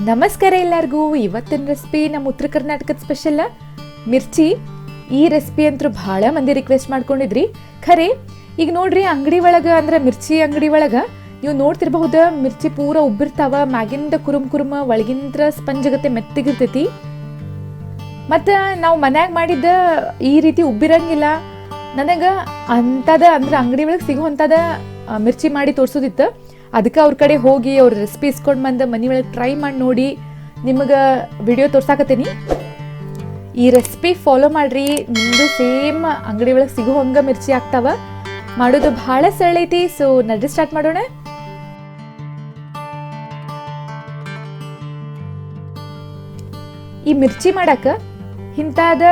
ನಮಸ್ಕಾರ ಎಲ್ಲರಿಗೂ. ಇವತ್ತಿನ ರೆಸಿಪಿ ನಮ್ಮ ಉತ್ತರ ಕರ್ನಾಟಕದ ಸ್ಪೆಷಲ್ ಮಿರ್ಚಿ. ಈ ರೆಸಿಪಿ ಅಂತೂ ಭಾಳ ಮಂದಿ ರಿಕ್ವೆಸ್ಟ್ ಮಾಡ್ಕೊಂಡಿದ್ರಿ. ಖರೆ, ಈಗ ನೋಡ್ರಿ ಅಂಗಡಿ ಒಳಗೆ ಅಂದ್ರೆ ಮಿರ್ಚಿ ಅಂಗಡಿ ಒಳಗೆ ನೀವು ನೋಡ್ತಿರ್ಬಹುದು ಮಿರ್ಚಿ ಪೂರ ಉಬ್ಬಿರ್ತಾವ, ಮ್ಯಾಗಿಂದ ಕುರುಮ್ ಕುರುಮ, ಒಳಗಿಂದ್ರ ಸ್ಪಂಜ್ ಗತೆ ಮೆತ್ತಗಿರ್ತೈತಿ. ಮತ್ತು ನಾವು ಮನ್ಯಾಗ ಮಾಡಿದ್ದ ಈ ರೀತಿ ಉಬ್ಬಿರಂಗಿಲ್ಲ. ನನಗೆ ಅಂಥದ ಅಂದ್ರೆ ಅಂಗಡಿ ಒಳಗೆ ಸಿಗುವಂಥದ ಮಿರ್ಚಿ ಮಾಡಿ ತೋರ್ಸೋದಿತ್ತು. ಅದಕ್ಕೆ ಅವ್ರ ಕಡೆ ಹೋಗಿ ಅವ್ರ ರೆಸಿಪಿ ಇಸ್ಕೊಂಡು ಬಂದು ಮನೆ ಒಳಗೆ ಟ್ರೈ ಮಾಡಿ ನೋಡಿ, ನಿಮಗೆ ವಿಡಿಯೋ ತೋರ್ಸಾಕತ್ತೀನಿ. ಈ ರೆಸಿಪಿ ಫಾಲೋ ಮಾಡ್ರಿ ನಿಮ್ಮದು ಸೇಮ್ ಅಂಗಡಿ ಒಳಗೆ ಸಿಗೋ ಹಂಗೆ ಮಿರ್ಚಿ ಆಗ್ತಾವ. ಮಾಡೋದು ಭಾಳ ಸರಳ ಐತಿ ಸೊ ನಡ್ರಿ ಸ್ಟಾರ್ಟ್ ಮಾಡೋಣ. ಈ ಮಿರ್ಚಿ ಮಾಡಾಕ ಇಂಥದ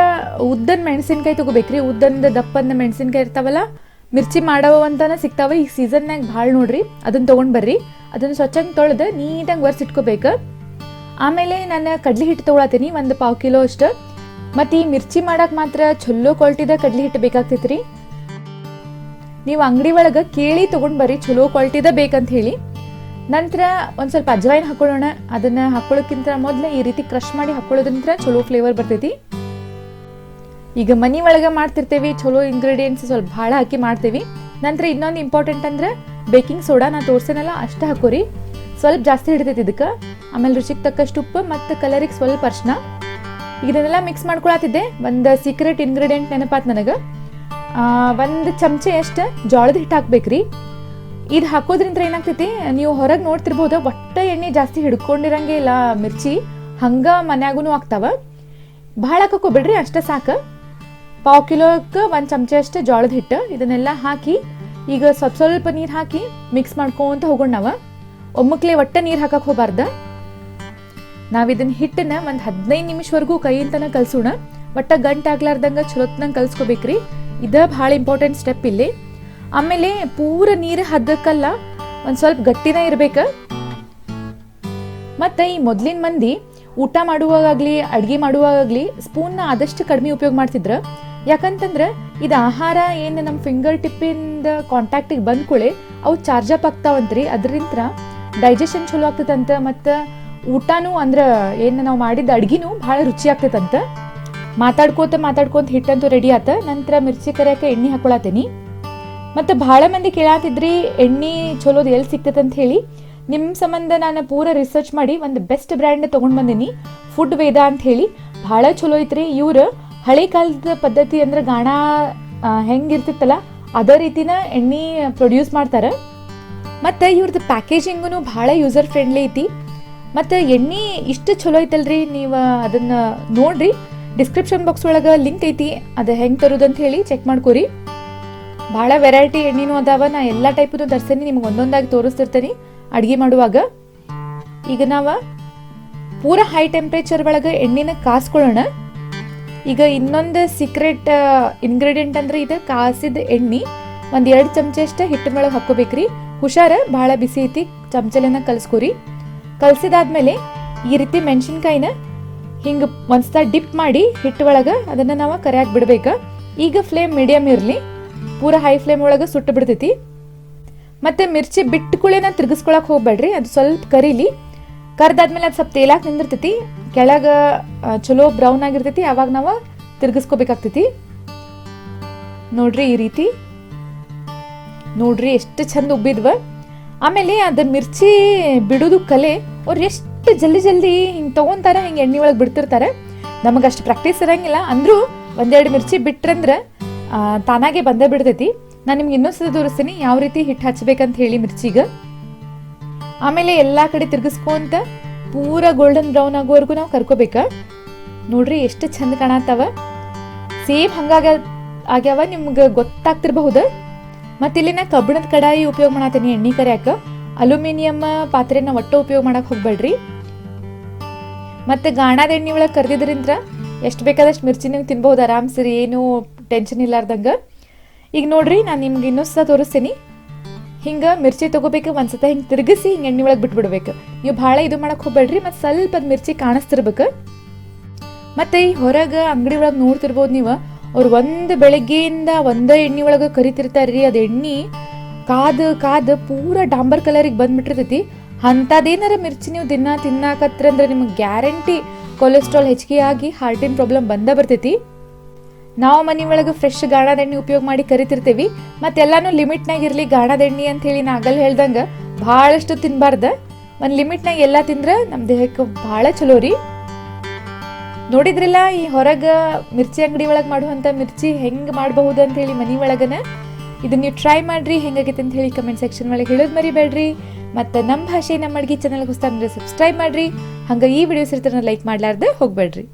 ಉದ್ದನ್ ಮೆಣಸಿನ್ಕಾಯಿ ತಗೋಬೇಕ್ರಿ ಉದ್ದನ ದಪ್ಪನ ಮೆಣಸಿನ್ಕಾಯಿ ಇರ್ತಾವಲ್ಲ ಮಿರ್ಚಿ ಅಂತಾನೆ ಸಿಗ್ತಾವ ಈ ಸೀಸನ್ನಾಗ ಭಾಳ ನೋಡ್ರಿ. ಅದನ್ನ ತೊಗೊಂಡು ಬರ್ರಿ. ಅದನ್ನ ಸ್ವಚ್ಛಂಗೆ ತೊಳೆದು ನೀಟಾಗಿ ಒರೆಸಿಟ್ಕೋಬೇಕು ಆಮೇಲೆ ನಾನು ಕಡ್ಲಿ ಹಿಟ್ಟು ತೊಗೊಳತ್ತೀನಿ, ಒಂದು ಪಾವು ಕಿಲೋ ಅಷ್ಟು. ಮತ್ತು ಈ ಮಿರ್ಚಿ ಮಾಡಕ್ಕೆ ಮಾತ್ರ ಚಲೋ ಕ್ವಾಲಿಟಿದ ಕಡ್ಲಿ ಹಿಟ್ಟು ಬೇಕಾಗ್ತೈತ್ರಿ. ನೀವು ಅಂಗಡಿ ಒಳಗೆ ಕೇಳಿ ತೊಗೊಂಡ್ ಬರ್ರಿ, ಚಲೋ ಕ್ವಾಲಿಟಿದ ಬೇಕಂತ ಹೇಳಿ. ನಂತರ ಒಂದು ಸ್ವಲ್ಪ ಅಜ್ವಾಯಿನ್ ಹಾಕೊಳ್ಳೋಣ. ಅದನ್ನ ಹಾಕೊಳ್ಳೋಕ್ಕಿಂತ ಮೊದಲು ಈ ರೀತಿ ಕ್ರಶ್ ಮಾಡಿ ಹಾಕೊಳ್ಳೋದ್ರಿಂದ ಚಲೋ ಫ್ಲೇವರ್ ಬರ್ತೈತಿ. ಈಗ ಮನೆ ಒಳಗೆ ಮಾಡ್ತಿರ್ತೇವಿ ಚಲೋ ಇಂಗ್ರೀಡಿಯೆಂಟ್ಸ್ ಸ್ವಲ್ಪ ಭಾಳ ಹಾಕಿ ಮಾಡ್ತೇವಿ. ನಂತರ ಇನ್ನೊಂದು ಇಂಪಾರ್ಟೆಂಟ್ ಅಂದ್ರೆ ಬೇಕಿಂಗ್ ಸೋಡಾ ನಾ ತೋರ್ಸೇನಲ್ಲ, ಅಷ್ಟು ಹಾಕೋರಿ. ಸ್ವಲ್ಪ ಜಾಸ್ತಿ ಹಿಡಿತೈತಿ ಇದಕ್ಕೆ. ಆಮೇಲೆ ರುಚಿಗೆ ತಕ್ಕಷ್ಟು ಉಪ್ಪು ಮತ್ತು ಕಲರಿಗೆ ಸ್ವಲ್ಪ ಅರ್ಶಿನ ಇದನ್ನೆಲ್ಲ ಮಿಕ್ಸ್ ಮಾಡ್ಕೊಳತ್ತಿದ್ದೆ ಒಂದು ಸೀಕ್ರೆಟ್ ಇಂಗ್ರೀಡಿಯೆಂಟ್ ನೆನಪಾತ್ ನನಗೆ. ಒಂದು ಚಮಚೆ ಎಷ್ಟು ಜೋಳದ ಹಿಟ್ಟು ಹಾಕ್ಬೇಕ್ರಿ. ಇದು ಹಾಕೋದ್ರಿಂದ ಏನಾಗ್ತೈತಿ, ನೀವು ಹೊರಗೆ ನೋಡ್ತಿರ್ಬೋದು, ಒಟ್ಟು ಎಣ್ಣೆ ಜಾಸ್ತಿ ಹಿಡ್ಕೊಂಡಿರಂಗೆ ಇಲ್ಲ, ಮಿರ್ಚಿ ಹಂಗೆ ಮನ್ಯಾಗೂ ಆಗ್ತಾವ. ಭಾಳ ಹಾಕೋಬಿಡ್ರಿ ಅಷ್ಟೇ ಸಾಕು. ಪಾವು ಕಿಲೋಕ್ಕೆ ಒಂದು ಚಮಚ ಅಷ್ಟೇ ಜೋಳದ ಹಿಟ್ಟು. ಇದನ್ನೆಲ್ಲ ಹಾಕಿ ಈಗ ಸ್ವಲ್ಪ ಸ್ವಲ್ಪ ನೀರು ಹಾಕಿ ಮಿಕ್ಸ್ ಮಾಡ್ಕೊಂತ ಹೋಗೋಣ ನಾವು. ಒಮ್ಮಕ್ಲೆ ಒಟ್ಟ ನೀರು ಹಾಕಕ್ಕೆ ಹೋಗಬಾರ್ದ. ನಾವು ಇದನ್ನ ಹಿಟ್ಟನ್ನ ಒಂದು ಹದಿನೈದು ನಿಮಿಷವರೆಗೂ ಕೈಯಿಂದನ ಕಲಸೋಣ. ಒಟ್ಟ ಗಂಟೆ ಆಗ್ಲಾರ್ದಂಗ ಚಲೋತ್ನಂಗೆ ಕಲ್ಸ್ಕೋಬೇಕ್ರಿ. ಇದ ಭಾಳ ಇಂಪಾರ್ಟೆಂಟ್ ಸ್ಟೆಪ್ ಇಲ್ಲಿ. ಆಮೇಲೆ ಪೂರ ನೀರು ಹದ್ದಕ್ಕಲ್ಲ ಒಂದು ಸ್ವಲ್ಪ ಗಟ್ಟಿನ ಇರ್ಬೇಕು. ಮತ್ತು ಈ ಮೊದಲಿನ ಮಂದಿ ಊಟ ಮಾಡುವಾಗಲಿ ಅಡುಗೆ ಮಾಡುವಾಗಲಿ ಸ್ಪೂನ್ನ ಆದಷ್ಟು ಕಡಿಮೆ ಉಪಯೋಗ ಮಾಡ್ತಿದ್ರು. ಯಾಕಂತಂದ್ರೆ ಇದು ಆಹಾರ ಏನು ನಮ್ಮ ಫಿಂಗರ್ ಟಿಪ್ಪಿಂದ ಕಾಂಟ್ಯಾಕ್ಟಿಗೆ ಬಂದ ಕೂಳೆ ಅವು ಚಾರ್ಜ್ ಅಪ್ ಆಗ್ತಾವಂತ್ರಿ. ಅದರಿಂದ ಡೈಜೆಷನ್ ಚಲೋ ಆಗ್ತದಂತ ಮತ್ತು ಊಟನೂ ಅಂದ್ರೆ ಏನು ನಾವು ಮಾಡಿದ ಅಡ್ಗಿನೂ ಭಾಳ ರುಚಿ ಆಗ್ತದಂತ. ಮಾತಾಡ್ಕೋತ ಮಾತಾಡ್ಕೊಂತ ಹಿಟ್ಟಂತೂ ರೆಡಿ ಆತ. ನಂತರ ಮಿರ್ಚಿ ಕರಿಯಕ್ಕೆ ಎಣ್ಣೆ ಹಾಕೊಳತೀನಿ ಮತ್ತು ಭಾಳ ಮಂದಿ ಕೇಳಾತಿದ್ರಿ, ಎಣ್ಣೆ ಚಲೋದು ಎಲ್ಲಿ ಅಂತ ಹೇಳಿ. ನಿಮ್ಮ ಸಂಬಂಧ ನಾನು ಪೂರ ರಿಸರ್ಚ್ ಮಾಡಿ ಒಂದು ಬೆಸ್ಟ್ ಬ್ರ್ಯಾಂಡ್ ತೊಗೊಂಡು ಬಂದೀನಿ. ಫುಡ್ ವೇದ ಅಂತ ಹೇಳಿ. ಭಾಳ ಚಲೋ ಐತ್ರಿ. ಇವ್ರು ಹಳೆ ಕಾಲದ ಪದ್ಧತಿ ಅಂದ್ರೆ ಗಾಣ ಹೆಂಗಿರ್ತಿತ್ತಲ್ಲ, ಅದೇ ರೀತಿನ ಎಣ್ಣೆ ಪ್ರೊಡ್ಯೂಸ್ ಮಾಡ್ತಾರೆ. ಮತ್ತು ಇವ್ರದ್ದು ಪ್ಯಾಕೇಜಿಂಗೂ ಭಾಳ ಯೂಸರ್ ಫ್ರೆಂಡ್ಲಿ ಐತಿ. ಮತ್ತು ಎಣ್ಣೆ ಇಷ್ಟು ಚಲೋ ಐತಲ್ರಿ, ನೀವು ಅದನ್ನು ನೋಡ್ರಿ. ಡಿಸ್ಕ್ರಿಪ್ಷನ್ ಬಾಕ್ಸ್ ಒಳಗೆ ಲಿಂಕ್ ಐತಿ, ಅದು ಹೆಂಗೆ ತರೋದಂತ ಹೇಳಿ ಚೆಕ್ ಮಾಡ್ಕೊರಿ. ಭಾಳ ವೆರೈಟಿ ಎಣ್ಣೆನೂ ಅದಾವ, ನಾ ಎಲ್ಲ ಟೈಪನ್ನು ತರ್ಸೇನಿ, ನಿಮ್ಗೆ ಒಂದೊಂದಾಗಿ ತೋರಿಸ್ತಿರ್ತೀನಿ ಅಡುಗೆ ಮಾಡುವಾಗ. ಈಗ ನಾವು ಪೂರ ಹೈ ಟೆಂಪ್ರೇಚರ್ ಒಳಗೆ ಎಣ್ಣೆನ ಕಾಸ್ಕೊಳ್ಳೋಣ. ಈಗ ಇನ್ನೊಂದು ಸೀಕ್ರೆಟ್ ಇಂಗ್ರೀಡಿಯೆಂಟ್ ಅಂದ್ರೆ ಇದು ಕಾಸಿದ ಎಣ್ಣೆ. ಒಂದು ಎರಡು ಚಮಚ ಅಷ್ಟು ಹಿಟ್ಟಿನ ಒಳಗೆ ಹಾಕೋಬೇಕ್ರಿ ಹುಷಾರ, ಭಾಳ ಬಿಸಿ ಐತಿ, ಚಮಚಲೆನ ಕಲಿಸ್ಕೊರಿ. ಕಲಸಿದಾದ್ಮೇಲೆ ಈ ರೀತಿ ಮೆಣಸಿನ್ಕಾಯಿನ ಹಿಂಗೆ ಒಂದ್ಸಲ ಡಿಪ್ ಮಾಡಿ ಹಿಟ್ಟು ಒಳಗೆ ಅದನ್ನು ನಾವು ಕರೆಯಾಗಿ ಬಿಡ್ಬೇಕು. ಈಗ ಫ್ಲೇಮ್ ಮೀಡಿಯಮ್ ಇರಲಿ. ಪೂರ ಹೈ ಫ್ಲೇಮ್ ಒಳಗೆ ಸುಟ್ಟು ಬಿಡ್ತೈತಿ. ಮತ್ತೆ ಮಿರ್ಚಿ ಬಿಟ್ಟುಕೊಳ್ಳೇನ ತಿರ್ಗಿಸ್ಕೊಳಕ್ ಹೋಗ್ಬೇಡ್ರಿ. ಅದು ಸ್ವಲ್ಪ ಕರೀಲಿ. ಕರ್ದಾದ್ಮೇಲೆ ಅದು ಸ್ವಲ್ಪ ತೇಲಾಕ್ ನಿಂದಿರ್ತೈತಿ, ಕೆಳಗ ಚಲೋ ಬ್ರೌನ್ ಆಗಿರ್ತೈತಿ, ಅವಾಗ ನಾವು ತಿರ್ಗಿಸ್ಕೋಬೇಕಾಗ್ತೈತಿ. ನೋಡ್ರಿ ಈ ರೀತಿ. ನೋಡ್ರಿ ಎಷ್ಟು ಚಂದ ಉಬ್ಬಿದ್ವ. ಆಮೇಲೆ ಅದ ಮಿರ್ಚಿ ಬಿಡೋದು ಕಲೆ ಅವ್ರು ಎಷ್ಟು ಜಲ್ದಿ ಜಲ್ದಿ ಹಿಂಗೆ ತಗೊಂತಾರ, ಹಿಂಗೆ ಎಣ್ಣೆ ಒಳಗೆ ಬಿಡ್ತಿರ್ತಾರೆ. ನಮಗೆ ಅಷ್ಟು ಪ್ರಾಕ್ಟೀಸ್ ಇರಂಗಿಲ್ಲ, ಅಂದ್ರೂ ಒಂದೆರಡು ಮಿರ್ಚಿ ಬಿಟ್ರಂದ್ರೆ ತಾನಾಗೆ ಬಂದೇ ಬಿಡ್ತೈತಿ. ನಾನು ನಿಮ್ಗೆ ಇನ್ನೂ ಸಲ ತೋರಿಸ್ತೀನಿ, ಯಾವ ರೀತಿ ಹಿಟ್ಟು ಹಚ್ಬೇಕಂತ ಹೇಳಿ ಮಿರ್ಚಿಗೆ. ಆಮೇಲೆ ಎಲ್ಲಾ ಕಡೆ ತಿರ್ಗಿಸ್ಕೊಂತ ಪೂರ ಗೋಲ್ಡನ್ ಬ್ರೌನ್ ಆಗೋವರೆಗೂ ನಾವು ಕರ್ಕೋಬೇಕ. ನೋಡ್ರಿ ಎಷ್ಟು ಚಂದ ಕಾಣತ್ತವ. ಸೇಮ್ ಹಂಗಾಗ ಆಗ್ಯಾವ, ನಿಮ್ಗೆ ಗೊತ್ತಾಗ್ತಿರ್ಬಹುದು. ಮತ್ತೆ ಇಲ್ಲಿ ನಾ ಕಬ್ಬಿಣದ ಕಡಾಯಿ ಉಪಯೋಗ ಮಾಡತ್ತೀನಿ ಎಣ್ಣೆ ಕರಿಯಾಕ. ಅಲ್ಯೂಮಿನಿಯಮ್ ಪಾತ್ರೆನ ಒಟ್ಟು ಉಪಯೋಗ ಮಾಡಕ್ ಹೋಗ್ಬೇಡ್ರಿ. ಮತ್ತೆ ಗಾಣದ ಎಣ್ಣೆ ಒಳಗೆ ಕರ್ದಿದ್ರಿಂದ ಎಷ್ಟು ಬೇಕಾದಷ್ಟು ಮಿರ್ಚಿ ನೀವು ತಿನ್ಬಹುದು ಆರಾಮ್ಸರಿ ಏನು ಟೆನ್ಷನ್ ಇಲ್ಲಾರ್ದಂಗ. ಈಗ ನೋಡ್ರಿ, ನಾನು ನಿಮ್ಗೆ ಇನ್ನೊಂದು ಸಹ ತೋರಿಸ್ತೀನಿ. ಹಿಂಗೆ ಮಿರ್ಚಿ ತಗೋಬೇಕು ಒಂದ್ಸತ ಹಿಂಗೆ ತಿರುಗಿಸಿ ಹಿಂಗೆ ಎಣ್ಣೆ ಒಳಗೆ ಬಿಟ್ಬಿಡ್ಬೇಕು. ನೀವು ಭಾಳ ಇದು ಮಾಡಕ್ಕೆ ಹೋಗ್ಬೇಡ್ರಿ, ಮತ್ತು ಸ್ವಲ್ಪ ಅದು ಮಿರ್ಚಿ ಕಾಣಿಸ್ತಿರ್ಬೇಕು. ಮತ್ತು ಈ ಹೊರಗೆ ಅಂಗಡಿ ಒಳಗೆ ನೋಡ್ತಿರ್ಬೋದು ನೀವು, ಅವ್ರು ಒಂದು ಬೆಳಗ್ಗೆಯಿಂದ ಒಂದೇ ಎಣ್ಣೆ ಒಳಗೆ ಕರಿತಿರ್ತಾರ್ರಿ ಅದು ಎಣ್ಣೆ. ಕಾದು ಕಾದು ಪೂರ ಡಾಂಬರ್ ಕಲರಿಗೆ ಬಂದ್ಬಿಟ್ಟಿರ್ತೈತಿ. ಅಂಥದ್ದೇನಾರ ಮಿರ್ಚಿ ನೀವು ದಿನ ತಿನ್ನಾಕತ್ರ ಅಂದ್ರೆ ನಿಮಗೆ ಗ್ಯಾರಂಟಿ ಕೊಲೆಸ್ಟ್ರಾಲ್ ಹೆಚ್ಚಿಗೆ ಆಗಿ ಹಾರ್ಟಿನ ಪ್ರಾಬ್ಲಮ್ ಬಂದೇ ಬರ್ತೈತಿ. ನಾವು ಮನೆ ಒಳಗೆ ಫ್ರೆಶ್ ಗಾಣದ ಎಣ್ಣೆ ಉಪಯೋಗ ಮಾಡಿ ಕರಿತಿರ್ತೀವಿ. ಮತ್ತೆಲ್ಲಾನು ಲಿಮಿಟ್ನಾಗ ಇರಲಿ ಗಾಣದ ಎಣ್ಣೆ ಅಂತ ಹೇಳಿ ನಾ ಆಗಲ್ ಹೇಳ್ದಂಗೆ ಭಾಳಷ್ಟು ತಿನ್ನಬಾರ್ದ ಒಂದು ಲಿಮಿಟ್ನಾಗ ಎಲ್ಲ ತಿಂದ್ರೆ ನಮ್ಮ ದೇಹಕ್ಕೆ ಭಾಳ ಚಲೋ ರೀ. ನೋಡಿದ್ರಲ್ಲ ಈ ಹೊರಗೆ ಮಿರ್ಚಿ ಅಂಗಡಿ ಒಳಗೆ ಮಾಡುವಂಥ ಮಿರ್ಚಿ ಹೆಂಗೆ ಮಾಡಬಹುದು ಅಂತ ಹೇಳಿ ಮನೆ ಒಳಗನ? ಇದನ್ನ ನೀವು ಟ್ರೈ ಮಾಡ್ರಿ, ಹೆಂಗಾಗೈತೆ ಅಂತ ಹೇಳಿ ಕಮೆಂಟ್ ಸೆಕ್ಷನ್ ಒಳಗೆ ಹೇಳೋದು ಮರಿಬೇಡ್ರಿ. ಮತ್ತು ನಮ್ಮ ಭಾಷೆ ನಮ್ಮ ಅಡುಗೆ ಚಾನಲ್ಗೆ ಹೊಸ ಸಬ್ಸ್ಕ್ರೈಬ್ ಮಾಡ್ರಿ. ಹಂಗೆ ಈ ವಿಡಿಯೋಸ್ ಇರ್ತಾರೆ ಲೈಕ್ ಮಾಡಲಾರ್ದೆ ಹೋಗ್ಬೇಡ್ರಿ.